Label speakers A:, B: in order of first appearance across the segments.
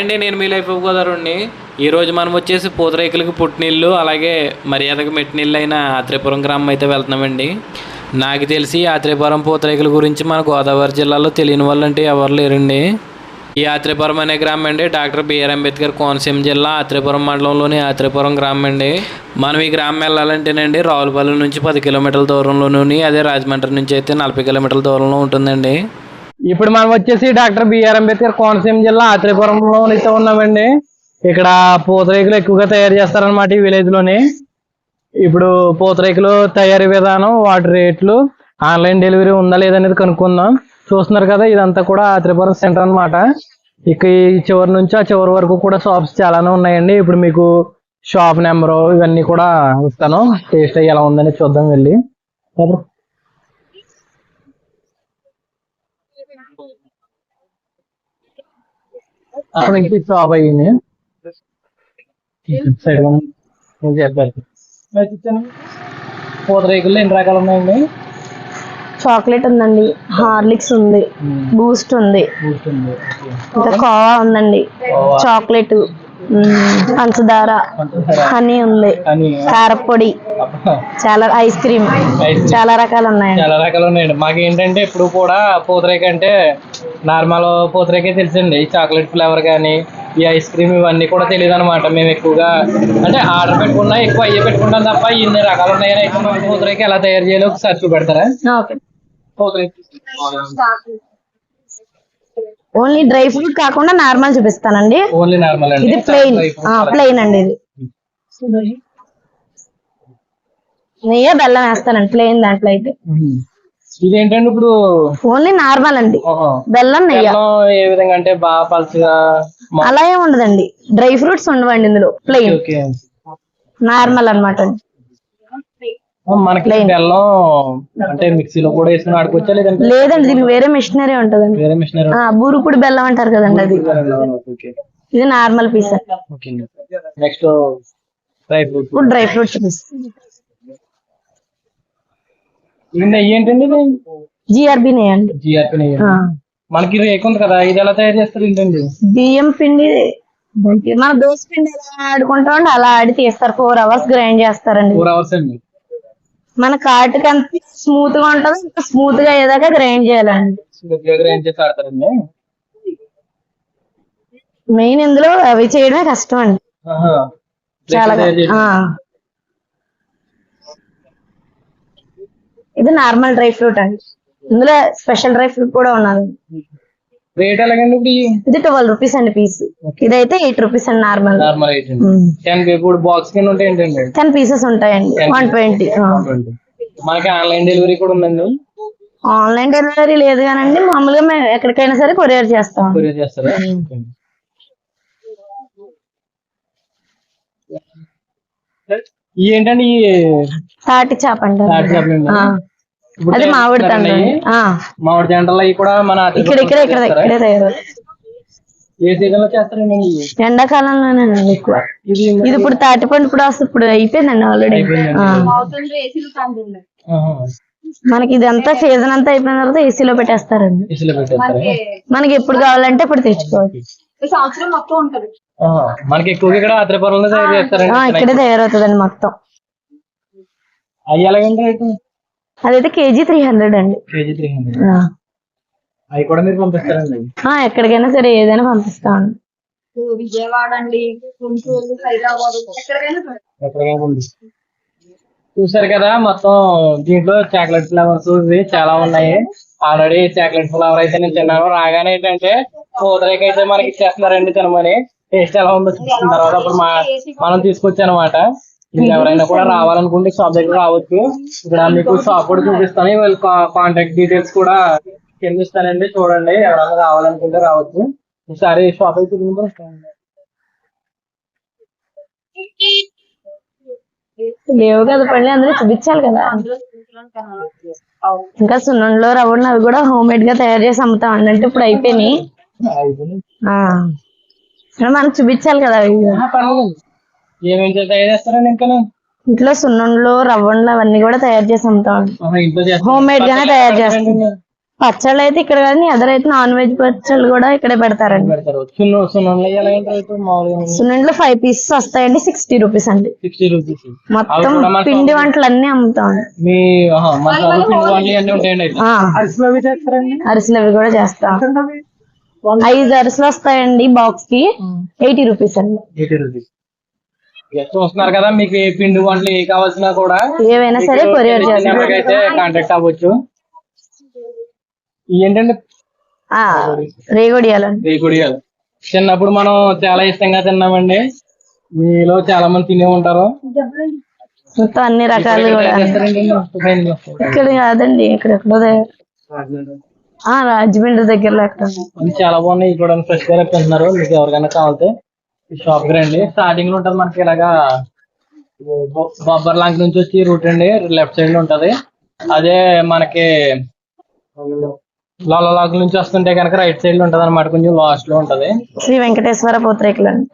A: అండి నేను మీ లైఫ్ గోదావరిని ఈరోజు మనం వచ్చేసి పూతరేకులకు పుట్టినీళ్ళు అలాగే మర్యాదకు మెట్టినీళ్ళు అయిన ఆత్రేపురం గ్రామం అయితే వెళ్తున్నామండి. నాకు తెలిసి ఆత్రేపురం పూతరేకుల గురించి మన గోదావరి జిల్లాలో తెలియని వాళ్ళు అంటే ఎవరు లేరండి. ఈ ఆత్రేపురం అనే గ్రామం అండి డాక్టర్ బిఆర్ అంబేద్కర్ కోనసీమ జిల్లా ఆత్రేపురం మండలంలోని ఆత్రేపురం గ్రామం అండి. మనం ఈ గ్రామం వెళ్ళాలంటేనండి రావులపల్లి నుంచి పది కిలోమీటర్ల దూరంలోని అదే రాజమండ్రి నుంచి అయితే నలభై కిలోమీటర్ల దూరంలో ఉంటుందండి.
B: ఇప్పుడు మనం వచ్చేసి డాక్టర్ బిఆర్ అంబేద్కర్ కోనసీమ జిల్లా ఆత్రేపురంలో అయితే ఉన్నామండి. ఇక్కడ పూతరేకులు ఎక్కువగా తయారు చేస్తారనమాట ఈ విలేజ్లోని ఇప్పుడు పూతరేకులు తయారీ విధానం వాటి రేట్లు ఆన్లైన్ డెలివరీ ఉందా లేదనేది కనుక్కుందాం. చూస్తున్నారు కదా ఇదంతా కూడా ఆత్రేపురం సెంటర్ అన్నమాట. ఇక ఈ చివరి నుంచి ఆ చివరి వరకు కూడా షాప్స్ చాలానే ఉన్నాయండి. ఇప్పుడు మీకు షాప్ నెంబరు ఇవన్నీ కూడా ఇస్తాను. టేస్ట్ అయ్యి ఎలా ఉందని చూద్దాం వెళ్ళి. అక్కడ ఇంక షాప్ అయ్యింది. సైడ్గా నేను చెప్పాను పూతరేకుల్లో ఎన్ని రకాలు ఉన్నాయండి?
C: చాక్లెట్ ఉందండి. హార్లిక్స్ ఉంది. బూస్ట్ ఉంది. ఇంకా కోవా ఉందండి. చాక్లెట్ పంచదార హనీ ఉంది. కారపొడి. చాలా ఐస్ క్రీమ్. చాలా రకాలు ఉన్నాయండి.
B: చాలా రకాలు ఉన్నాయండి. మాకు ఏంటంటే ఇప్పుడు కూడా పూతరేక అంటే నార్మల్ పూతరేకే తెలుసండి ఈ చాక్లెట్ ఫ్లేవర్ కానీ ఈ ఐస్ క్రీమ్ ఇవన్నీ కూడా తెలియదు అనమాట మేము ఎక్కువగా అంటే ఆర్డర్ పెట్టుకున్నా ఎక్కువ అయ్యే పెట్టుకుంటాం తప్ప ఇన్ని రకాలు ఉన్నాయని పూతరేక ఎలా తయారు చేయాలో ఒకసారి చూపెడతారా?
C: ఓకే.
B: పూతరేక
C: ఓన్లీ డ్రై ఫ్రూట్ కాకుండా నార్మల్ చూపిస్తానండి.
B: ఓన్లీ నార్మల్ అండి.
C: ఇది ప్లెయిన్. ప్లెయిన్ అండి ఇది. నెయ్యి బెల్లం వేస్తానండి ప్లెయిన్ దాంట్లో అయితే.
B: ఇదేంటండి ఇప్పుడు?
C: ఓన్లీ నార్మల్ అండి. బెల్లం నెయ్యి.
B: ఏ విధంగా అంటే బాగా పలుచగా
C: అలా ఏం ఉండదండి. డ్రై ఫ్రూట్స్ ఉండవండి ఇందులో. ప్లెయిన్ నార్మల్ అన్నమాట అండి.
B: మనకి. బెల్లం అంటే మిక్సీలో కూడా వేసుకుని ఆడుకోవచ్చా లేదంటే?
C: లేదండి దీనికి వేరే మిషనరీ ఉంటదండి.
B: వేరే మిషనరీ
C: ఆ బూరుపుడి బెల్లం అంటారు కదండి అది. ఇది normal piece.
B: Next dry fruit.
C: ఇప్పుడు డ్రై ఫ్రూట్స్
B: నెయ్యి ఏంటండి
C: జిఆర్బి.
B: మనకి కదా ఇది ఎలా తయారు చేస్తారు ఏంటండి?
C: బియ్యం పిండి మన దోశ పిండి ఎలా ఆడుకుంటాం అలా ఆడి తీస్తారు. ఫోర్ అవర్స్ గ్రైండ్ చేస్తారండి.
B: ఫోర్ అవర్స్ అండి.
C: మన కాటుకి అంత స్మూత్గా ఉంటుంది ఇంకా స్మూత్గా అయ్యేదాకా గ్రైండ్ చేయాలండి.
B: చేసి ఆడతారండి.
C: మెయిన్ ఇందులో అవి చేయడమే కష్టం అండి. చాలా
B: తయారు చేయడం.
C: ఆ. ఇది నార్మల్ డ్రై ఫ్రూట్ అండి. ఇందులో స్పెషల్ డ్రై ఫ్రూట్ కూడా ఉన్నది.
B: రేట్ ఎలాగండి ఇప్పుడు
C: ఇది ట్వెల్వ్ రూపీస్ అండి పీస్. ఇదైతే ఎయిట్ రూపీస్ అండి నార్మల్.
B: నార్మల్ అండి టెన్ ఇప్పుడు బాక్స్ కింద ఉంటే ఏంటండి?
C: టెన్ పీసెస్ ఉంటాయండి. One twenty.
B: మనకి ఆన్లైన్ డెలివరీ కూడా ఉందండి.
C: ఆన్లైన్ డెలివరీ లేదు కానండి మామూలుగా మేము ఎక్కడికైనా సరే కొరియర్ చేస్తాం.
B: కొరియర్ చేస్తారా? ఏంటండి
C: తాటి చేప అంటారు
B: తాటి చేపలండి?
C: అది మామిడి తండ్రి
B: తయారు మామిడి అవి కూడా మన
C: ఇక్కడ ఇక్కడ ఇక్కడ? ఇక్కడే తయారవుతాయి.
B: ఏ సీజన్లో చేస్తారండి?
C: ఎండాకాలంలోనేనండి ఎక్కువ.
B: ఇది
C: ఇప్పుడు తాటి పండు ఇప్పుడు వస్తుంది ఇప్పుడు అయిపోయిందండి ఆల్రెడీ. మనకి ఇదంతా సీజన్ అంతా అయిపోయిన తర్వాత ఏసీలో పెట్టేస్తారండి. మనకి ఎప్పుడు కావాలంటే ఇప్పుడు తెచ్చుకోవచ్చు.
B: ఆహా. మనకి ఎక్కువగా ఇక్కడ ఆత్రేపురంలో తయారు
C: ఆ,
B: చేస్తారండి
C: ఇక్కడే తయారవుతుందండి మొత్తం.
B: అవి ఎలాగండి రేటు?
C: అదైతే కేజీ త్రీ హండ్రెడ్ అండి.
B: Kg three hundred. అవి కూడా మీరు పంపిస్తారండి?
C: ఆ, ఎక్కడికైనా సరే ఏదైనా పంపిస్తామండి
D: విజయవాడ అండి. గుంటూరు హైదరాబాద్. ఎక్కడికైనా సరే.
B: ఎక్కడికైనా ఉంది. చూసారు కదా మొత్తం దీంట్లో చాక్లెట్ ఫ్లేవర్స్ చాలా ఉన్నాయి. ఆల్రెడీ చాక్లెట్ ఫ్లేవర్ అయితే నేను తిన్నాను. రాగానే ఏంటంటే పూతరేక అయితే మనకి ఇచ్చేస్తున్నారండి తినమని. టేస్ట్ ఎలా ఉందో చూసిన తర్వాత అప్పుడు మనం తీసుకొచ్చాను అనమాట మీరు ఎవరైనా కూడా రావాలనుకుంటే షాప్ దగ్గర రావచ్చు. ఇక్కడ మీకు షాప్ కూడా చూపిస్తాను. వాళ్ళ కాంటాక్ట్ డీటెయిల్స్ కూడా కింద ఇస్తానండి చూడండి. ఎవరైనా రావాలనుకుంటే రావచ్చు. ఈసారి షాప్ అయితే.
C: లేవు కదా పండి అందులో చూపించాలి కదా. ఇంకా సున్నంలో రవ్వలు అవి కూడా హోమ్ మేడ్గా తయారు చేసి అమ్ముతామండి అంటే ఇప్పుడు అయిపోయినాయి. మనకు చూపించాలి కదా అవి.
B: ఆ, పర్వాలేదు. ఏమేం చేసి తయారు చేస్తారండి ఇంకా?
C: ఇంట్లో సున్నంలో రవ్వండ్లు అవన్నీ కూడా తయారు చేసి
B: చేస్తారు.
C: హోమ్ మేడ్ గానే తయారు చేస్తాం. పచ్చళ్ళు అయితే ఇక్కడ కానీ అదర్ అయితే నాన్ వెజ్ పచ్చళ్ళు కూడా ఇక్కడే పెడతారండి.
B: పెడతారు. సున్ను సున్నుండలు
C: సున్నుండలో ఫైవ్ పీసెస్ వస్తాయండి సిక్స్టీ రూపీస్ అండి.
B: సిక్స్టీ రూపీస్
C: మొత్తం పిండి వంటలు అన్ని అమ్ముతామండి
B: మీ ఆహా, మసాలా పిండి వంటలు అన్నీ ఉంటాయండి అయితే.
C: ఆ,
B: అరిసెలు అవి
C: కూడా చేస్తాం. ఐదు అరిసెలు వస్తాయండి బాక్స్కి ఎయిటీ రూపీస్ అండి.
B: ఎయిటీ రూపీస్ చూస్తున్నారు కదా మీకు ఏ పిండి వంటలు ఏ కావాల్సినా కూడా
C: ఏవైనా సరే కొరియర్
B: అయితే కాంటాక్ట్ అవ్వచ్చు. ఏంటంటే రేకుడియాలు చిన్నప్పుడు మనం చాలా ఇష్టంగా తిన్నామండి. మీలో చాలా మంది తినే ఉంటారు.
C: మొత్తం అన్ని రకాలు కూడా. ఇక్కడ కాదండి ఇక్కడ ఎక్కడో రాజమండ్రి దగ్గరలో ఎక్కడ.
B: చాలా బాగున్నాయి. ఇక్కడ ఫ్రెష్గా పెడుతున్నారు మీకు ఎవరికైనా కావాలంటే షాప్కి రండి. స్టార్టింగ్లో ఉంటుంది మనకి ఇలాగా బొబ్బర్ లాంక్ నుంచి వచ్చి రూట్ అండి లెఫ్ట్ సైడ్లో ఉంటది. అదే మనకి లాక్ నుంచి వస్తుంటే కనుక రైట్ సైడ్లో ఉంటది అనమాట కొంచెం లాస్ట్లో ఉంటది.
C: శ్రీ వెంకటేశ్వర పూత్రేకులండి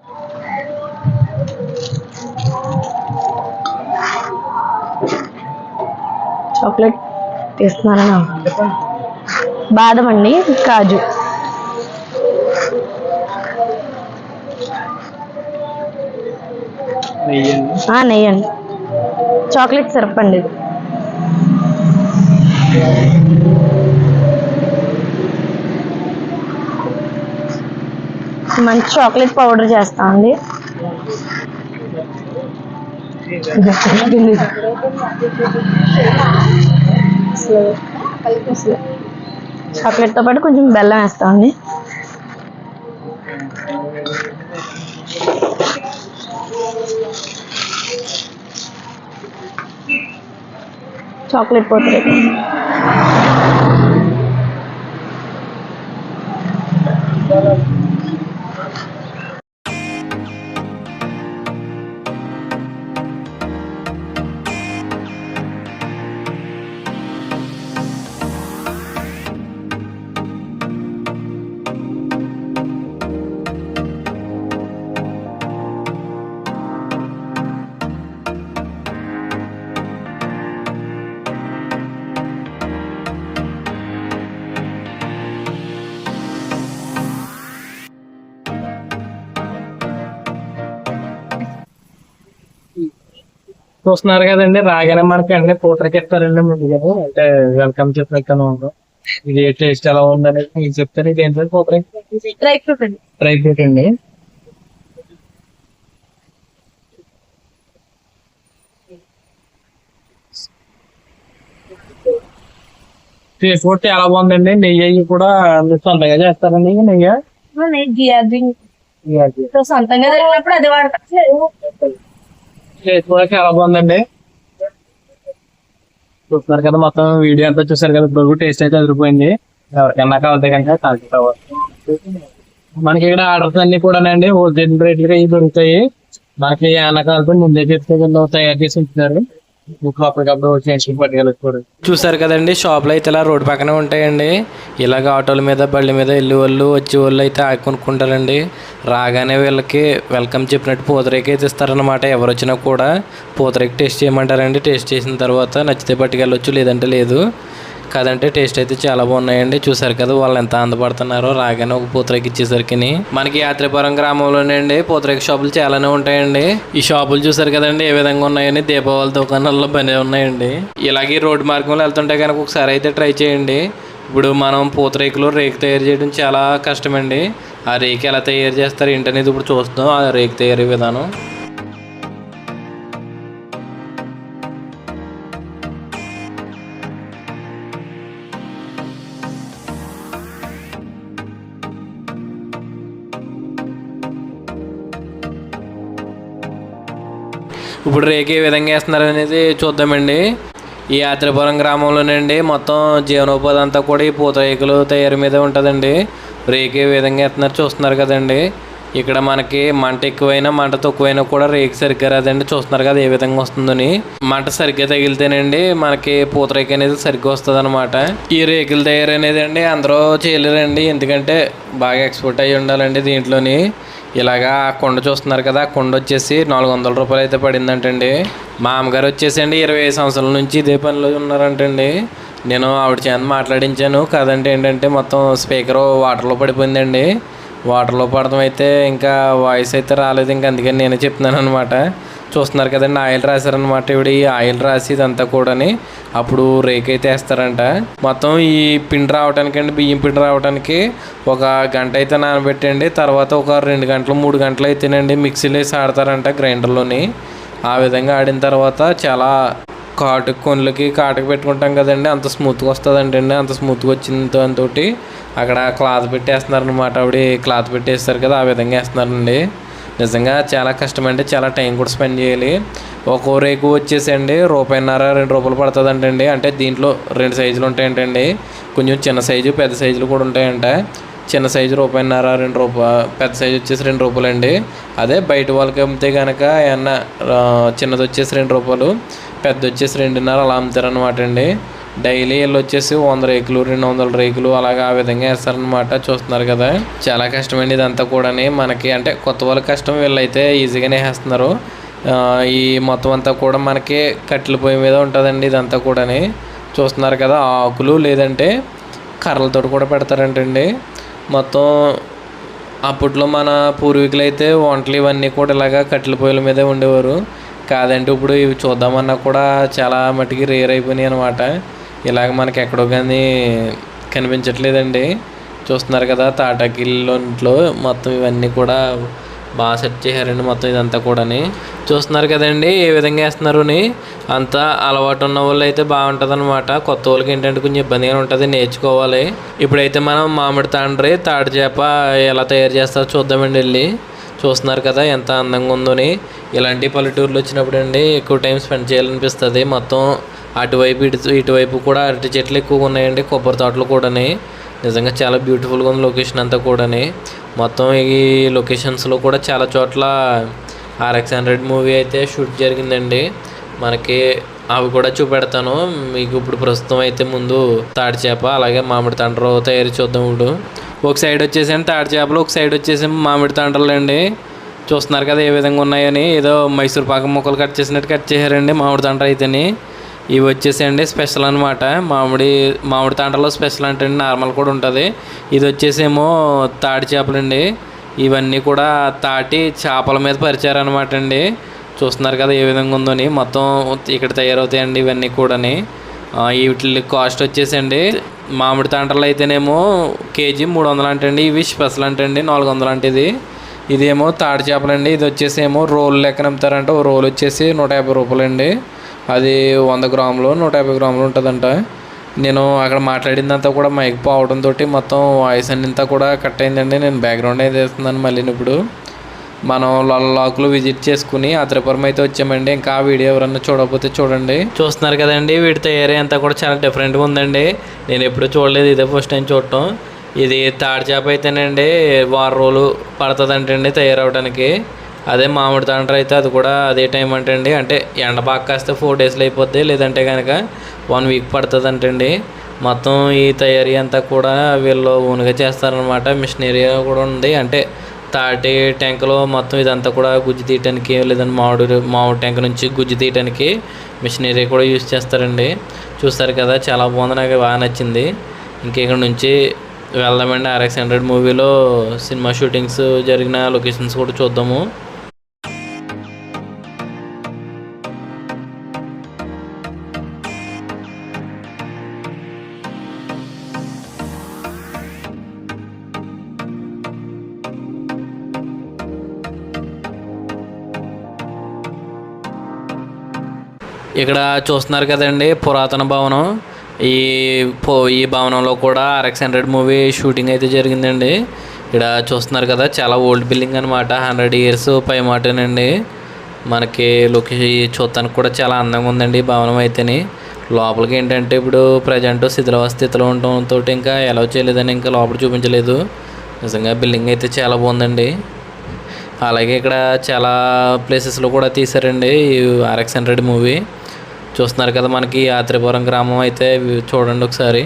C: చాక్లెట్ తీస్తున్నారా? బాదం అండి కాజు.
B: నెయ్యండి.
C: చాక్లెట్ సిరప్ అండి మంచి చాక్లెట్ పౌడర్ చేస్తా అండి. చాక్లెట్తో పాటు కొంచెం బెల్లం వేస్తామండి చాక్లెట్ పోతుంది
B: చూస్తున్నారు కదండి రాగానే మనకి అన్ని పూటకి ఇస్తారండి ముందు కదా అంటే వెల్కమ్ చెప్పినట్టు ఉంటాం ఇది టేస్ట్ ఎలా ఉందనేది మీకు చెప్తాను ఇది ఏంటంటే పూటకి
C: డ్రై ఫ్రూట్ అండి.
B: డ్రై ఫ్రూట్ అండి. టేస్ట్ చాలా బాగుందండి నెయ్యి కూడా మీరు సొంతంగా చేస్తారండి నెయ్యి?
C: సొంతంగా జరిగినప్పుడు అది వాడతాం.
B: కూడా చాలా బాగుందండి చూస్తున్నారు కదా మొత్తం వీడియో అంతా చూసారు కదా ఇప్పుడు టేస్ట్ అయితే అదిరిపోయింది. ఎవరికన్నా కావాలంటే కనుక కాల్చి మనకి ఇక్కడ ఆర్డర్స్ అన్ని కూడానండి హోల్సేల్ రేట్లుగా ఇవి దొరుకుతాయి. మనకి ఏమన్నా కావాలంటే ముందే చేస్తే తయారు చేసి ఉంటున్నారు
A: చూసారు కదండి షాపులు అయితే ఇలా రోడ్డు పక్కనే ఉంటాయండి. ఇలాగ ఆటోల మీద బళ్ళ మీద వెళ్ళే వాళ్ళు వచ్చే వాళ్ళు అయితే ఆగి కొనుక్కుంటారండి. రాగానే వీళ్ళకి వెల్కమ్ చెప్పినట్టు పూతరేకి అయితే ఇస్తారనమాట ఎవరు వచ్చినా కూడా పూతరేకి టేస్ట్ చేయమంటారండి. టేస్ట్ చేసిన తర్వాత నచ్చితే పట్టుకెళ్ళొచ్చు లేదంటే లేదు. కాదంటే టేస్ట్ అయితే చాలా బాగున్నాయండి. చూసారు కదా వాళ్ళు ఎంత ఆనందపడుతున్నారో రాగానే ఒక పూతరేకి ఇచ్చేసరికి మనకి యాత్రిపురం గ్రామంలోనే అండి. పూతరేకి షాపులు చాలానే ఉంటాయండి. ఈ షాపులు చూసారు కదండి ఏ విధంగా ఉన్నాయని. దీపావళి దుకాణాల్లో భలే ఉన్నాయండి. ఇలాగే రోడ్డు మార్గంలో వెళ్తుంటే కనుక ఒకసారి అయితే ట్రై చేయండి. ఇప్పుడు మనం పూతరేకులు రేకు తయారు చేయడం చాలా కష్టమండి. ఆ రేకు ఎలా తయారు చేస్తారు ఏంటనేది ఇప్పుడు చూస్తాం ఆ రేకు తయారీ విధానం. ఇప్పుడు రేకు ఏ విధంగా వేస్తున్నారు అనేది చూద్దామండి. ఈ యాత్రిపురం గ్రామంలోనండి మొత్తం జీవనోపాధి అంతా కూడా ఈ పూతరేకులు తయారు మీద ఉంటుందండి. రేకు ఏ విధంగా వేస్తున్నారు చూస్తున్నారు కదండి. ఇక్కడ మనకి మంట ఎక్కువైనా మంట తక్కువైనా కూడా రేకు సరిగ్గా రాదండి. చూస్తున్నారు కదా ఏ విధంగా వస్తుందని. మంట సరిగ్గా తగిలితేనండి మనకి పూతరేకు అనేది సరిగ్గా వస్తుంది అనమాట ఈ రేకుల తయారు అనేది అండి అందరూ చేయలేరండి. ఎందుకంటే బాగా ఎక్స్పోర్ట్ అయ్యి ఉండాలండి దీంట్లోని. ఇలాగా ఆ కొండ చూస్తున్నారు కదా ఆ కొండ వచ్చేసి నాలుగు వందల రూపాయలు అయితే పడిందంటండి. మా అమ్మగారు వచ్చేసి అండి ఇరవై ఐదు సంవత్సరాల నుంచి ఇదే పనిలో ఉన్నారంటండి. నేను ఆవిడ చేత మాట్లాడించాను. కదంటే ఏంటంటే మొత్తం స్పీకర్ వాటర్లో పడిపోయిందండి. వాటర్లో పడడం అయితే ఇంకా వాయిస్ అయితే రాలేదు. ఇంకా అందుకని నేనే చెప్తున్నాను అనమాట చూస్తున్నారు కదండి ఆయిల్ రాశారనమాట ఇవిడ. ఈ ఆయిల్ రాసి ఇదంతా కూడాని అప్పుడు రేక్ అయితే వేస్తారంట. మొత్తం ఈ పిండి రావడానికి అండి బియ్యం పిండి రావడానికి ఒక గంట అయితే నానబెట్టండి తర్వాత ఒక రెండు గంటలు మూడు గంటలు అయితేనండి మిక్సీలో వేసి ఆడతారంట గ్రైండర్లోని. ఆ విధంగా ఆడిన తర్వాత చాలా కాటు కొనులకి కాటుకు పెట్టుకుంటాం కదండి అంత స్మూత్గా వస్తుందండి అండి అంత స్మూత్గా వచ్చిన దాంతో అక్కడ క్లాత్ పెట్టేస్తున్నారు అనమాట ఆవిడ క్లాత్ పెట్టేస్తారు కదా ఆ విధంగా వేస్తున్నారండి. నిజంగా చాలా కష్టం అండి చాలా టైం కూడా స్పెండ్ చేయాలి. ఒక్కో రేకు వచ్చేసండి రూపాయిన్నర రెండు రూపాయలు పడుతుంది అంటే దీంట్లో రెండు సైజులు ఉంటాయంటండి. కొంచెం చిన్న సైజు పెద్ద సైజులు కూడా ఉంటాయంట. చిన్న సైజు రూపాయిన్నర రెండు రూపాయ పెద్ద సైజు వచ్చేసి రెండు రూపాయలు అండి అదే బయట వాళ్ళకి అమ్మితే కనుక ఏమన్నా చిన్నది వచ్చేసి రెండు రూపాయలు పెద్ద వచ్చేసి రెండున్నర అలా అమ్ముతారనమాట అండి. డైలీ వీళ్ళు వచ్చేసి వంద రేకులు రెండు వందల రేకులు అలాగా ఆ విధంగా వేస్తారనమాట చూస్తున్నారు కదా. చాలా కష్టమండి ఇదంతా కూడాని మనకి. అంటే కొత్త వాళ్ళ కష్టం వీళ్ళైతే ఈజీగానే వేస్తున్నారు. ఈ మొత్తం అంతా కూడా మనకి కట్టెల పొయ్యి మీద ఉంటుందండి ఇదంతా కూడాని. చూస్తున్నారు కదా ఆకులు లేదంటే కర్రలతో కూడా పెడతారంటండి. మొత్తం అప్పట్లో మన పూర్వీకులు అయితే వంటలు ఇవన్నీ కూడా ఇలాగా కట్టెల పొయ్యిల మీదే ఉండేవారు. కాదంటే ఇప్పుడు ఇవి చూద్దామన్నా కూడా చాలా మటుకి రేర్ అయిపోయినాయి అనమాట ఇలాగ మనకి ఎక్కడో కానీ కనిపించట్లేదండి. చూస్తున్నారు కదా తాటాకిల్లోంట్లో మొత్తం ఇవన్నీ కూడా బాగా సెట్ చేశారండి మొత్తం ఇదంతా కూడాని. చూస్తున్నారు కదండి ఏ విధంగా వేస్తున్నారు అని అంతా అలవాటు ఉన్న వాళ్ళు అయితే బాగుంటుంది అనమాట కొత్త వాళ్ళకి ఏంటంటే కొంచెం ఇబ్బందిగా ఉంటుంది నేర్చుకోవాలి. ఇప్పుడైతే మనం మామిడి తాండ్రి తాడి చేప ఎలా తయారు చేస్తారో చూద్దామండి వెళ్ళి. చూస్తున్నారు కదా ఎంత అందంగా ఉందోని. ఇలాంటి పల్లెటూర్లు వచ్చినప్పుడు అండి ఎక్కువ టైం స్పెండ్ చేయాలనిపిస్తుంది. మొత్తం అటువైపు ఇటు ఇటువైపు కూడా అరటి చెట్లు ఎక్కువగా ఉన్నాయండి కొబ్బరి తోటలు కూడాని. నిజంగా చాలా బ్యూటిఫుల్గా ఉంది లొకేషన్ అంతా కూడాని. మొత్తం ఈ లొకేషన్స్లో కూడా చాలా చోట్ల ఆర్ఎక్స్ హండ్రెడ్ మూవీ అయితే షూట్ జరిగిందండి. మనకి అవి కూడా చూపెడతాను. మీకు ఇప్పుడు ప్రస్తుతం అయితే ముందు తాడి చేప అలాగే మామిడి తండ్రలు తయారు చూద్దాం ఇప్పుడు. ఒక సైడ్ వచ్చేసి తాడి చేపలు ఒక సైడ్ వచ్చేసి మామిడి తండ్రలు అండి చూస్తున్నారు కదా ఏ విధంగా ఉన్నాయని. ఏదో మైసూర్ పాకం ముక్కలు కట్ చేసినట్టు కట్ చేశారండి మామిడి తండ్ర అయితేని. ఇవి వచ్చేసండి స్పెషల్ అనమాట మామిడి మామిడి తాండ్రలో స్పెషల్ అంటే నార్మల్ కూడా ఉంటుంది. ఇది వచ్చేసేమో తాటి చేపలండి. ఇవన్నీ కూడా తాటి చేపల మీద పరిచారనమాట అండి చూస్తున్నారు కదా ఏ విధంగా ఉందని. మొత్తం ఇక్కడ తయారవుతాయండి ఇవన్నీ కూడాని. వీటి కాస్ట్ వచ్చేసండి మామిడి తాంటలు అయితేనేమో కేజీ మూడు వందలు అంటండి. ఇవి స్పెషల్ అంటండి నాలుగు వందలు అంటే ఇది ఇదేమో తాడి చేపలండి. ఇది వచ్చేసి ఏమో రోల్ లెక్కన అమ్ముతారంటే. ఓ రోల్ వచ్చేసి నూట యాభై రూపాయలండి. అది వంద గ్రాములు నూట యాభై గ్రాములు ఉంటుందంట. నేను అక్కడ మాట్లాడిందంతా కూడా మైక్ పోవడంతో మొత్తం వాయిస్ అంతా కూడా కట్ అయిందండి. నేను బ్యాక్గ్రౌండ్ అయితే వేస్తున్నాను మళ్ళీ ఇప్పుడు. మనం లాక్లు విజిట్ చేసుకుని ఆత్రేపురం అయితే వచ్చామండి. ఇంకా ఆ వీడియో ఎవరన్నా చూడకపోతే చూడండి. చూస్తున్నారు కదండి వీటి తయారీ అంతా కూడా చాలా డిఫరెంట్గా ఉందండి. నేను ఎప్పుడు చూడలేదు ఇదే ఫస్ట్ టైం చూడటం. ఇది తాడి చేప అయితేనండి వారం రోజులు పడుతుందంటండి తయారవడానికి అదే మామిడి తాండ్ర అయితే అది కూడా అదే టైం అంటండి. అంటే ఎండ బాగా కాస్తే ఫోర్ డేస్లో అయిపోద్ది. లేదంటే కనుక వన్ వీక్ పడుతుంది అంటండి మొత్తం ఈ తయారీ అంతా కూడా వీళ్ళు ఓన్గా చేస్తారనమాట మిషనరీ కూడా ఉంది. అంటే తాటి ట్యాంకులో మొత్తం ఇదంతా కూడా గుజ్జు తీయటానికి లేదంటే మామిడి మామిడి ట్యాంక్ నుంచి గుజ్జు తీయటానికి మిషనరీ కూడా యూజ్ చేస్తారండి. చూస్తారు కదా చాలా బాగుంది. నాకు బాగా నచ్చింది. ఇంకా ఇక్కడ నుంచి వెళ్దామండి ఆర్ఎక్స్ హండ్రెడ్ మూవీలో సినిమా షూటింగ్స్ జరిగిన లొకేషన్స్ కూడా చూద్దాము. ఇక్కడ చూస్తున్నారు కదండి పురాతన భవనం. ఈ పో ఈ భవనంలో కూడా ఆర్ఎక్స్ హండ్రెడ్ మూవీ షూటింగ్ అయితే జరిగిందండి. ఇక్కడ చూస్తున్నారు కదా చాలా ఓల్డ్ బిల్డింగ్ అనమాట హండ్రెడ్ ఇయర్స్ పై మాటేనండి. మనకి లొకేషన్ చూడటానికి కూడా చాలా అందంగా ఉందండి ఈ భవనం అయితేని. లోపలికి ఏంటంటే ఇప్పుడు ప్రజెంట్ శిథిలావ స్థితిలో ఉండటంతో ఇంకా ఎలా చేయలేదని ఇంకా లోపల చూపించలేదు. నిజంగా బిల్డింగ్ అయితే చాలా బాగుందండి. అలాగే ఇక్కడ చాలా ప్లేసెస్లో కూడా తీశారండి ఈ ఆర్ఎక్స్ హండ్రెడ్ మూవీ చూస్తున్నారు కదా మనకి యాత్రిపురం గ్రామం అయితే చూడండి ఒకసారి.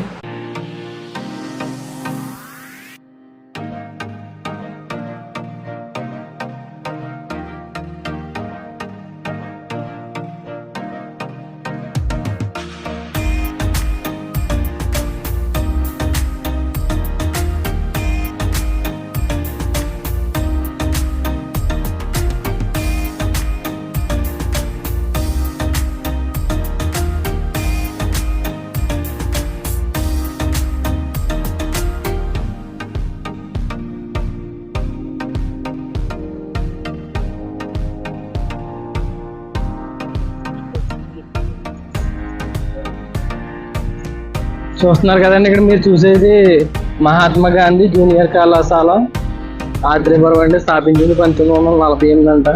B: చూస్తున్నారు కదండి ఇక్కడ మీరు చూసేది మహాత్మా గాంధీ జూనియర్ కళాశాల. ఆత్రేయపురం అండి స్థాపించింది పంతొమ్మిది వందల నలభై ఎనిమిది అంట.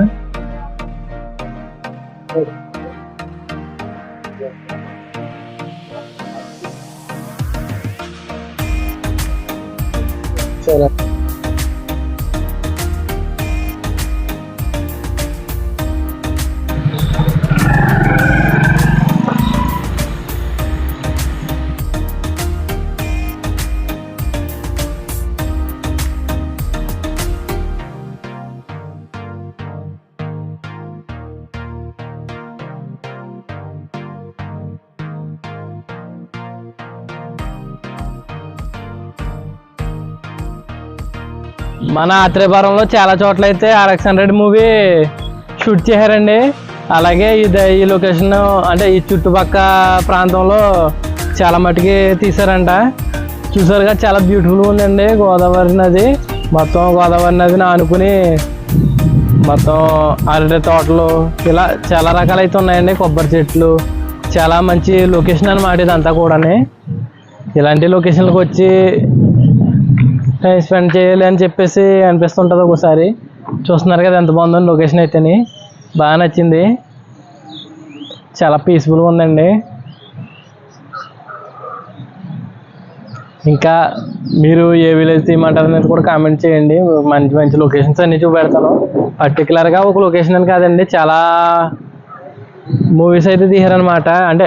B: సరే. మన ఆత్రేయపురంలో చాలా చోట్ల అయితే ఆర్ఎక్స్ హండ్రెడ్ మూవీ షూట్ చేశారండి. అలాగే ఇది ఈ లొకేషన్ అంటే ఈ చుట్టుపక్క ప్రాంతంలో చాలా మటుకి తీశారంట. చూసారుగా చాలా బ్యూటిఫుల్గా ఉందండి గోదావరి నది. మొత్తం గోదావరి నదిని ఆనుకుని మొత్తం అరటి తోటలు ఇలా చాలా రకాలైతే ఉన్నాయండి. కొబ్బరి చెట్లు చాలా మంచి లొకేషన్ అనమాట ఇదంతా కూడాని. ఇలాంటి లొకేషన్లకు వచ్చి టైం స్పెండ్ చేయాలి అని చెప్పేసి అనిపిస్తుంటుంది ఒకసారి. చూస్తున్నారు కదా ఎంత బాగుందని లొకేషన్ అయితేని. బాగా నచ్చింది. చాలా పీస్ఫుల్గా ఉందండి. ఇంకా మీరు ఏ విలేజ్ తీయమంటారు అనేది కూడా కామెంట్ చేయండి. మంచి మంచి లొకేషన్స్ అన్ని చూపెడతాను. పర్టికులర్గా ఒక లొకేషన్ అని కాదండి చాలా మూవీస్ అయితే తీశారనమాట అంటే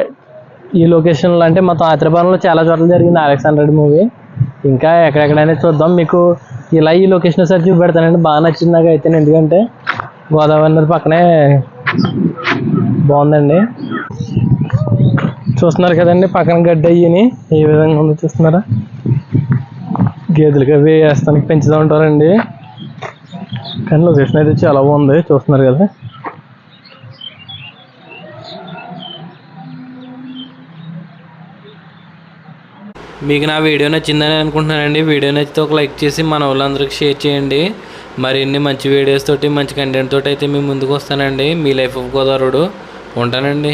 B: ఈ లొకేషన్లో అంటే మొత్తం ఆత్రేయపురంలో చాలా చోట్ల జరిగింది ఆర్ఎక్స్ హండ్రెడ్ మూవీ ఇంకా ఎక్కడెక్కడైనా చూద్దాం. మీకు ఇలా ఈ లొకేషన్ సార్ చూపెడతానండి. బాగా నచ్చింది నాకు అయితే ఎందుకంటే గోదావరి నది పక్కనే బాగుందండి. చూస్తున్నారు కదండి పక్కన గడ్డి అయ్యని. ఏ విధంగా ఉందో చూస్తున్నారా? గేదెలకి అవి వేస్తానికి పెంచుతూ ఉంటారండి కానీ లొకేషన్ అయితే చాలా బాగుంది. చూస్తున్నారు కదా.
A: మీకు నా వీడియో నచ్చిందని అనుకుంటున్నానండి. వీడియో నచ్చితే ఒక లైక్ చేసి మన వాళ్ళందరికీ షేర్ చేయండి. మరిన్ని మంచి వీడియోస్ తోటి మంచి కంటెంట్ తోటి అయితే మేము ముందుకు వస్తానండి. మీ లైఫ్ ఆఫ్ గోదావరుడు ఉంటానండి.